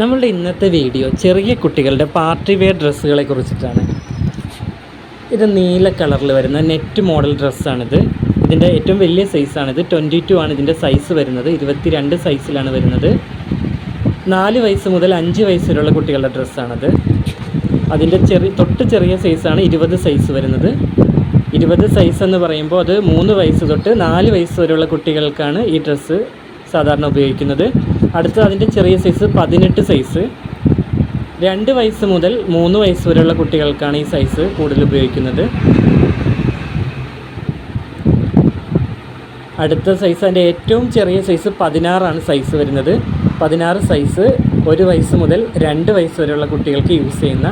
നമ്മളുടെ ഇന്നത്തെ വീഡിയോ ചെറിയ കുട്ടികളുടെ പാർട്ടി വെയർ ഡ്രസ്സുകളെ കുറിച്ചിട്ടാണ്. ഇത് നീല കളറിൽ വരുന്ന നെറ്റ് മോഡൽ ഡ്രസ്സാണിത് ഇതിന്റെ ഏറ്റവും വലിയ സൈസാണിത് ട്വന്റി ടു ആണ് ഇതിന്റെ സൈസ് വരുന്നത്. ഇരുപത്തി രണ്ട് സൈസിലാണ് വരുന്നത്. നാല് വയസ്സ് മുതൽ അഞ്ച് വയസ്സ് വരെയുള്ള കുട്ടികളുടെ ഡ്രസ്സാണത് അതിന്റെ ചെറിയ തൊട്ട് ചെറിയ സൈസാണ് ഇരുപത് സൈസ് വരുന്നത്. ഇരുപത് സൈസ് എന്ന് പറയുമ്പോൾ അത് മൂന്ന് വയസ്സ് തൊട്ട് നാല് വയസ്സ് വരെയുള്ള കുട്ടികൾക്കാണ് ഈ ഡ്രസ്സ് സാധാരണ ഉപയോഗിക്കുന്നത്. അടുത്ത അതിന്റെ ചെറിയ സൈസ് പതിനെട്ട് സൈസ് രണ്ട് വയസ്സ് മുതൽ മൂന്ന് വയസ്സ് വരെയുള്ള കുട്ടികൾക്കാണ് ഈ സൈസ് കൂടുതൽ ഉപയോഗിക്കുന്നത്. അടുത്ത സൈസ് അതിന്റെ ഏറ്റവും ചെറിയ സൈസ് പതിനാറാണ് സൈസ് വരുന്നത്. പതിനാറ് സൈസ് ഒരു വയസ്സ് മുതൽ രണ്ട് വയസ്സ് വരെയുള്ള കുട്ടികൾക്ക് യൂസ് ചെയ്യുന്ന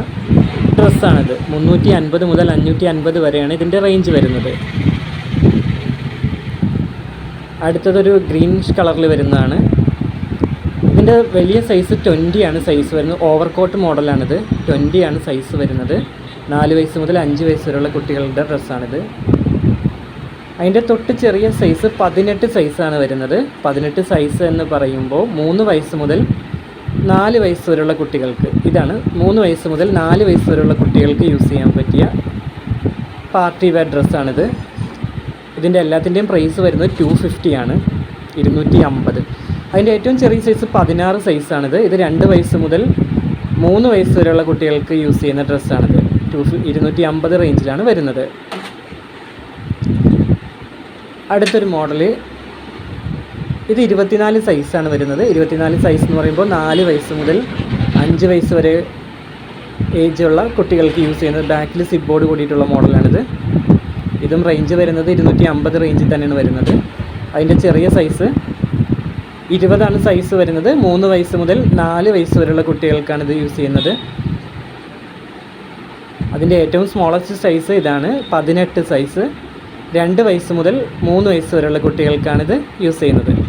ഡ്രസ്സാണിത് മുന്നൂറ്റി അൻപത് മുതൽ അഞ്ഞൂറ്റി അൻപത് വരെയാണ് ഇതിന്റെ റേഞ്ച് വരുന്നത്. അടുത്തതൊരു ഗ്രീൻ കളറിൽ വരുന്നതാണ്. ഇതിന്റെ വലിയ സൈസ് ട്വന്റി ആണ് സൈസ് വരുന്നത്. ഓവർ കോട്ട് മോഡലാണിത് ട്വന്റി ആണ് സൈസ് വരുന്നത്. നാല് വയസ്സ് മുതൽ അഞ്ച് വയസ്സ് വരെയുള്ള കുട്ടികളുടെ ഡ്രസ്സാണിത് അതിന്റെ തൊട്ട് ചെറിയ സൈസ് പതിനെട്ട് സൈസാണ് വരുന്നത്. പതിനെട്ട് സൈസ് എന്ന് പറയുമ്പോൾ മൂന്ന് വയസ്സ് മുതൽ നാല് വയസ്സ് വരെയുള്ള കുട്ടികൾക്ക് ഇതാണ് മൂന്ന് വയസ്സ് മുതൽ നാല് വയസ്സ് വരെയുള്ള കുട്ടികൾക്ക് യൂസ് ചെയ്യാൻ പറ്റിയ പാർട്ടി വെയർ ഡ്രസ്സാണിത് ഇതിന്റെ എല്ലാത്തിന്റെയും പ്രൈസ് വരുന്നത് ടു ഫിഫ്റ്റിയാണ് ഇരുന്നൂറ്റി അമ്പത്. അതിന്റെ ഏറ്റവും ചെറിയ സൈസ് പതിനാറ് സൈസാണിത് ഇത് രണ്ട് വയസ്സ് മുതൽ മൂന്ന് വയസ്സ് വരെയുള്ള കുട്ടികൾക്ക് യൂസ് ചെയ്യുന്ന ഡ്രസ്സാണിത് ടു ഇരുന്നൂറ്റി അമ്പത് റേഞ്ചിലാണ് വരുന്നത്. അടുത്തൊരു മോഡൽ ഇത് ഇരുപത്തിനാല് സൈസാണ് വരുന്നത്. ഇരുപത്തിനാല് സൈസ് എന്ന് പറയുമ്പോൾ നാല് വയസ്സ് മുതൽ അഞ്ച് വയസ്സ് വരെ ഏജുള്ള കുട്ടികൾക്ക് യൂസ് ചെയ്യുന്നത് ബാക്കിൽ സിബോർഡ് ബോർഡ് കൂടിയിട്ടുള്ള മോഡലാണിത് ഇതും റേഞ്ച് വരുന്നത് ഇരുന്നൂറ്റി അമ്പത് റേഞ്ചിൽ തന്നെയാണ് വരുന്നത്. അതിന്റെ ചെറിയ സൈസ് ഇരുപതാണ് സൈസ് വരുന്നത്. മൂന്ന് വയസ്സ് മുതൽ നാല് വയസ്സ് വരെയുള്ള കുട്ടികൾക്കാണ് ഇത് യൂസ് ചെയ്യുന്നത്. അതിന്റെ ഏറ്റവും സ്മോളസ്റ്റ് സൈസ് ഇതാണ്. പതിനെട്ട് സൈസ് രണ്ട് വയസ്സ് മുതൽ മൂന്ന് വയസ്സ് വരെയുള്ള കുട്ടികൾക്കാണിത് യൂസ് ചെയ്യുന്നത്.